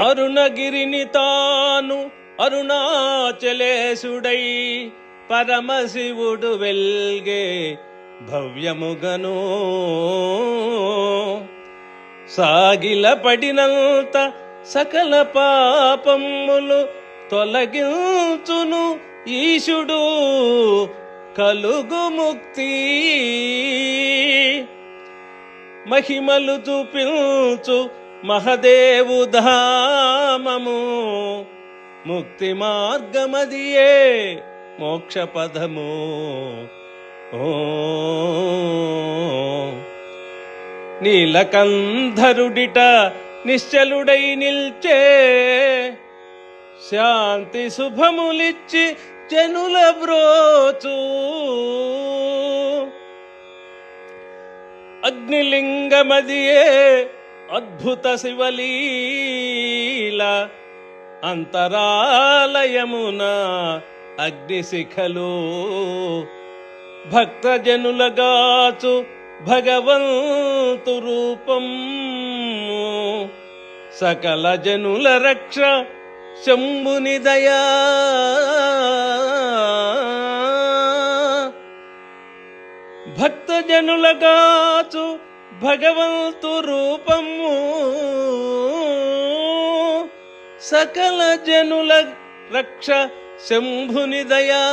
అరుణగిరిని తాను అరుణాచలేశుడై పరమశివుడు వెల్గే భవ్యముగను. సాగిల పడినంత సకల పాపములు తొలగించును ఈశుడు కలుగు ముక్తి. మహిమలు చూపించు మహదేవు ధామము. ముక్తి మార్గమదియే మోక్ష పదము ఓ నీలకంధరుడిట నిశ్చలుడై నిల్చే శాంతి శుభములిచ్చి జనుల బ్రోచు. అగ్నిలింగమదియే అద్భుత శివలీల అంతరాలయమున అగ్నిశిఖలు భక్తజనులగాచు భగవంతు రూపం సకల జనుల రక్ష శంభుని దయా. భక్తజనులగాచు భగవంతు రూపము. సకల జనుల రక్ష శంభుని దయా.